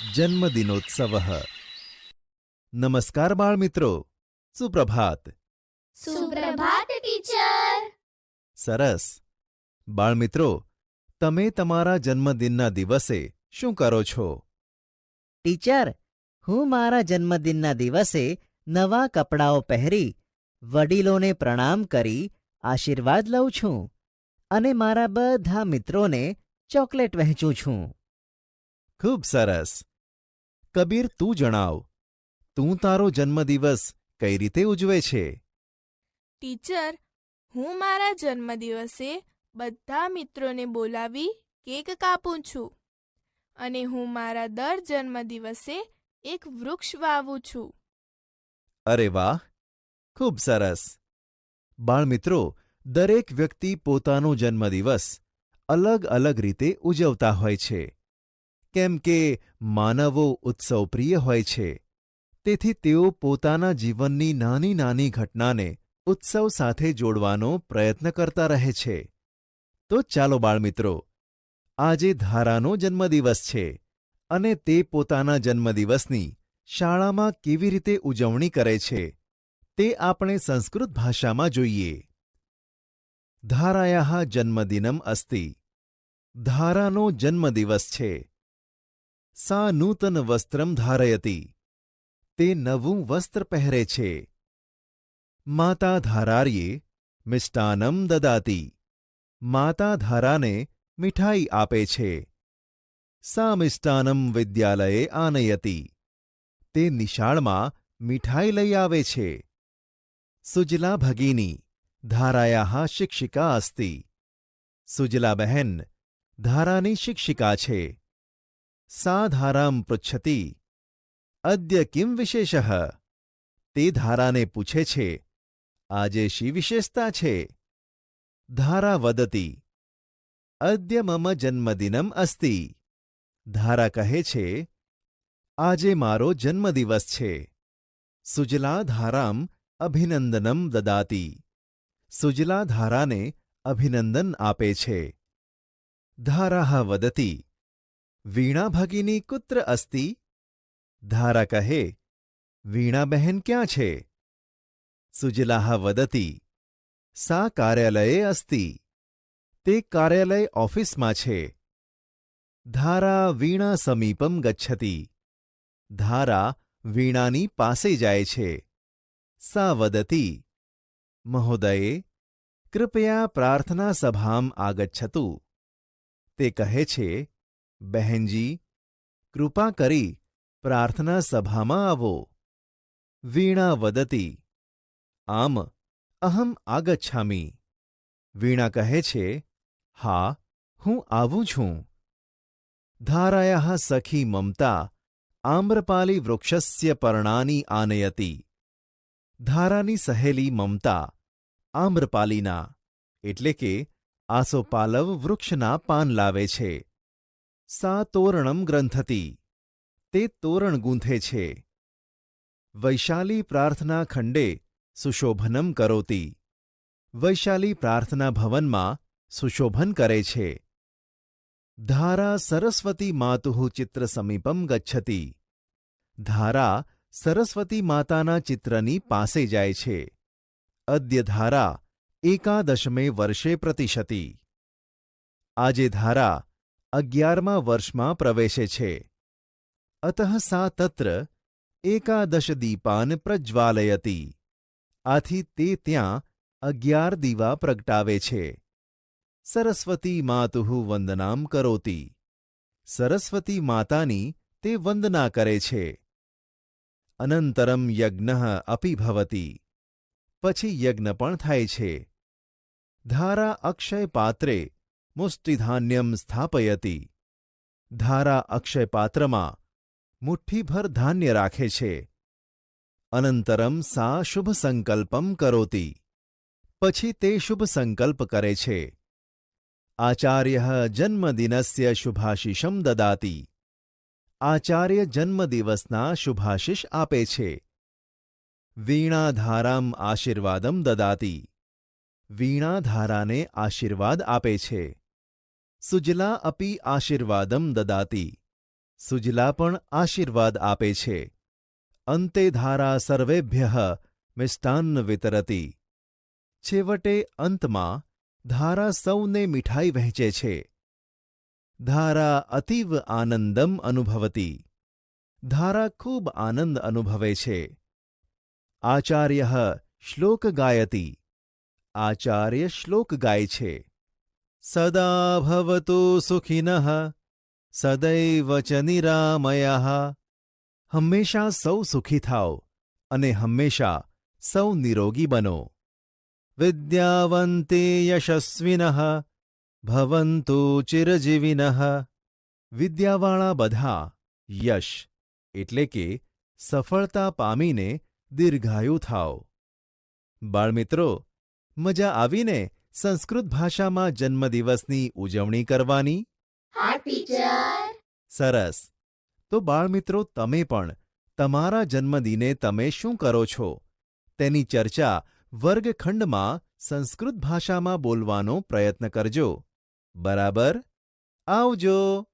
જન્મદિનોત્સવ નમસ્કાર બાળમિત્રો સુપ્રભાત સુપ્રભાત ટીચર સરસ બાળમિત્રો તમે તમારા જન્મદિનના દિવસે શું કરો છો ટીચર હું મારા જન્મદિનના દિવસે નવા કપડાઓ પહેરી વડીલોને પ્રણામ કરી આશીર્વાદ લઉં છું અને મારા બધા મિત્રોને ચોકલેટ વહેંચું છું ખૂબ સરસ કબીર તું જણાવ. તું તારો જન્મદિવસ કઈ રીતે ઉજવે છે? ટીચર હું મારા જન્મદિવસે બધા મિત્રોને બોલાવી કેક કાપું છું અને હું મારા દર જન્મદિવસે એક વૃક્ષ વાવું છું. અરે વાહ! ખૂબ સરસ. બાળમિત્રો દરેક વ્યક્તિ પોતાનો જન્મદિવસ અલગ અલગ રીતે ઉજવતા હોય છે. કેમ કે માનવો ઉત્સવપ્રિય હોય છે. તેથી તેઓ પોતાના જીવનની નાની નાની ઘટનાને ઉત્સવ સાથે જોડવાનો પ્રયત્ન કરતા રહે છે. તો ચાલો બાળમિત્રો, આજે ધારાનો જન્મદિવસ છે અને તે પોતાના જન્મદિવસની શાળામાં કેવી રીતે ઉજવણી કરે છે તે આપણે સંસ્કૃત ભાષામાં જોઈએ. ધારાયા જન્મદિનમ અસ્તિ. ધારાનો જન્મદિવસ છે. સા નૂતન વસ્ત્રમ ધારયતી તે નવું વસ્ત્ર પહેરે છે માતા ધારાર્યે મિષ્ટાનમ દદાતી માતા ધારાને મીઠાઈ આપે છે સા મિષ્ટાનમ વિદ્યાલયે આનયતી તે નિશાળમાં મીઠાઈ લઈ આવે છે સુજલા ભગિની ધારાયા શિક્ષિકા અસ્તિ સુજલા બહેન ધારાની શિક્ષિકા છે સા ધારામ પૃચ્છતી અદ્ય કિમ વિશેષ તે ધારાને પૂછે છે આજે શી વિશેષતા છે ધારા વદતી અદ્ય મમ જન્મદિનમ અસ્તિ ધારા કહે છે આજે મારો જન્મદિવસ છે સુજલા ધારામ અભિનંદનમ દદાતી સુજલા ધારાને અભિનંદન આપે છે ધારા વદતી વીણા ભગીની કુત્ર અસ્તિ? ધારા કહે વીણા બહેન ક્યાં છે? સુજલાહ વદતી, સા કાર્યાલયે અસ્તિ? તે કાર્યાલય ઓફિસમાં છે. ધારા વીણા સમીપમ ગચ્છતી, ધારા વીણાની પાસે જાય છે. સા વદતી, મહોદયે, કૃપયા પ્રાર્થના સભામ આગચ્છતુ. તે કહે છે બહેનજી, કૃપા કરી પ્રાર્થના સભામાં આવો. વીણા વદતી, આમ અહમ આગચ્છામી. વીણા કહે છે, હા, હું આવું છું. ધારાયા સખી મમતા, આમ્રપાલી વૃક્ષસ્ય પર્ણાની આનયતી. ધારાની સહેલી મમતા, આમ્રપાલીના, એટલે કે આસોપાલવ વૃક્ષના પાન લાવે છે. સા તોરણમ ગ્રંથતી. તે તોરણ ગૂંથે છે. વૈશાલી પ્રાર્થના ખંડે સુશોભનમ કરોતી. વૈશાલી પ્રાર્થના ભવનમાં સુશોભન કરે છે. ધારા સરસ્વતી માતુઃ ચિત્ર સમીપમ ગચ્છતી. ધારા સરસ્વતી માતાના ચિત્રની પાસે જાય છે. અદ્ય ધારા એકાદશમે વર્ષે પ્રતિશતી. આજે ધારા અગિયારમા વર્ષમાં પ્રવેશે છે. અતઃ સા તત્ર એકાદશ દીપાન પ્રજ્વાલયતી. આથી તે ત્યાં અગિયાર દીવા પ્રગટાવે છે. સરસ્વતી માતુઃ વંદનામ કરોતી. સરસ્વતી માતાની તે વંદના કરે છે. અનંતરમ યજ્ઞ અપી ભવતી. પછી યજ્ઞ પણ થાય છે. ધારા અક્ષય પાત્રે મુષ્ટિધાન્યમ સ્થાપયતી ધારા અક્ષયપાત્રમાં મુઠ્ઠીભર ધાન્ય રાખે છે અનંતરમ સા શુભ સંકલ્પમ કરોતી પછી તે શુભ સંકલ્પ કરે છે આચાર્ય જન્મદિનસ્ય શુભાશિષમ દદાતી આચાર્ય જન્મદિવસના શુભાશિષ આપે છે વીણાધારામ આશીર્વાદમ દદાતી વીણાધારાને આશીર્વાદ આપે છે સુજલા અપી આશીર્વાદમ દદાતી. સુજલા પણ આશીર્વાદ આપે છે. અંતે ધારા સર્વેભ્ય મિષ્ટાન્ન વિતરતી. છેવટે અંતમાં ધારા સૌને મીઠાઈ વહેંચે છે. ધારા અતીવ આનંદમ અનુભવતી. ધારા ખૂબ આનંદ અનુભવે છે. આચાર્ય શ્લોક ગાયતી. આચાર્ય શ્લોક ગાય છે. સદા ભવતુ સુખિનઃ સદૈવ ચ નિરામયઃ હંમેશા સૌ સુખી થાઓ અને હંમેશા સૌ નિરોગી બનો વિદ્યાવંતે યશસ્વિનઃ ભવંતુ ચિરજીવિનઃ વિદ્યાવાળા બધા યશ એટલે કે સફળતા પામીને દીર્ઘાયુ થાઓ બાળમિત્રો મજા આવીને સંસ્કૃત ભાષામાં જન્મદિવસની ઉજવણી કરવાની? હા ટીચર સરસ. તો બાળમિત્રો તમે પણ તમારા જન્મદિને તમે શું કરો છો? તેની ચર્ચા વર્ગખંડમાં સંસ્કૃત ભાષામાં બોલવાનો પ્રયત્ન કરજો. બરાબર? આવજો.